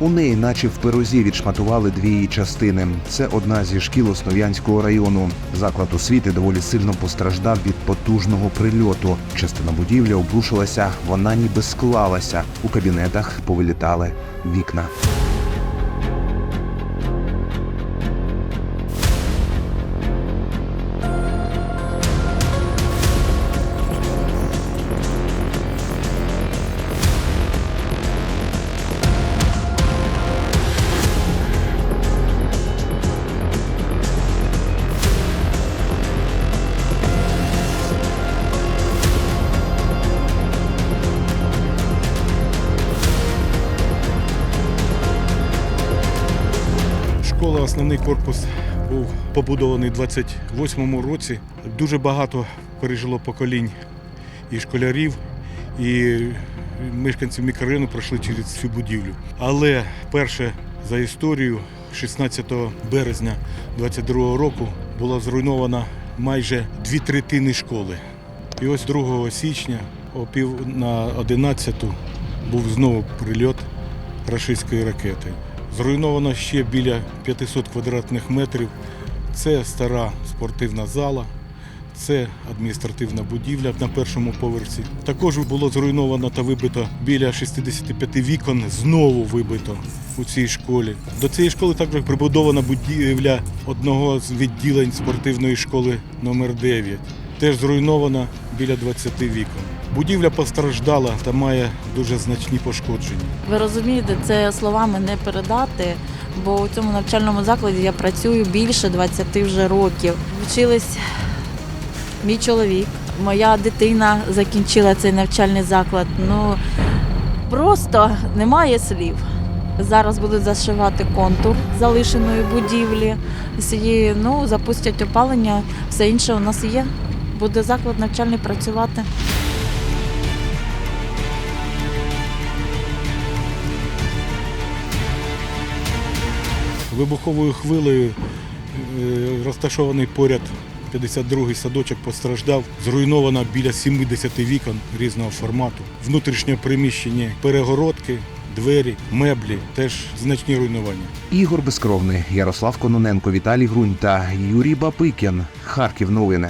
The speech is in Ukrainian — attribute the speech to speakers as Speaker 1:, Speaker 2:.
Speaker 1: У неї, наче в пирозі, відшматували дві її частини. Це одна зі шкіл Основ'янського району. Заклад освіти доволі сильно постраждав від потужного прильоту. Частина будівлі обрушилася, вона ніби склалася. У кабінетах повилітали вікна.
Speaker 2: Школа, основний корпус був побудований у 28-му році. Дуже багато пережило поколінь і школярів, і мешканців мікрорайону пройшли через цю будівлю. Але перше за історію, 16 березня 22 року, була зруйнована майже дві третини школи. І ось 2 січня о пів на 11 був знову прильот рашистської ракети. Зруйновано ще біля 500 квадратних метрів. Це стара спортивна зала, це адміністративна будівля на першому поверсі. Також було зруйновано та вибито біля 65 вікон, знову вибито у цій школі. До цієї школи також прибудована будівля одного з відділень спортивної школи номер 9 Теж зруйнована біля 20 вікон. Будівля постраждала та має дуже значні пошкодження.
Speaker 3: Ви розумієте, це словами не передати, бо у цьому навчальному закладі я працюю більше 20 вже років. Вчились мій чоловік, моя дитина закінчила цей навчальний заклад. Ну просто немає слів. Зараз будуть зашивати контур залишеної будівлі. Ну, запустять опалення, все інше у нас є. Буде заклад навчальний працювати.
Speaker 2: Вибуховою хвилею е, розташований поряд 52-й садочок постраждав. Зруйновано біля 70 вікон різного формату. Внутрішнє приміщення, перегородки, двері, меблі теж значні руйнування.
Speaker 1: Ігор Безкровний, Ярослав Кононенко, Віталій Грунь та Юрій Бапикін. Харків новини.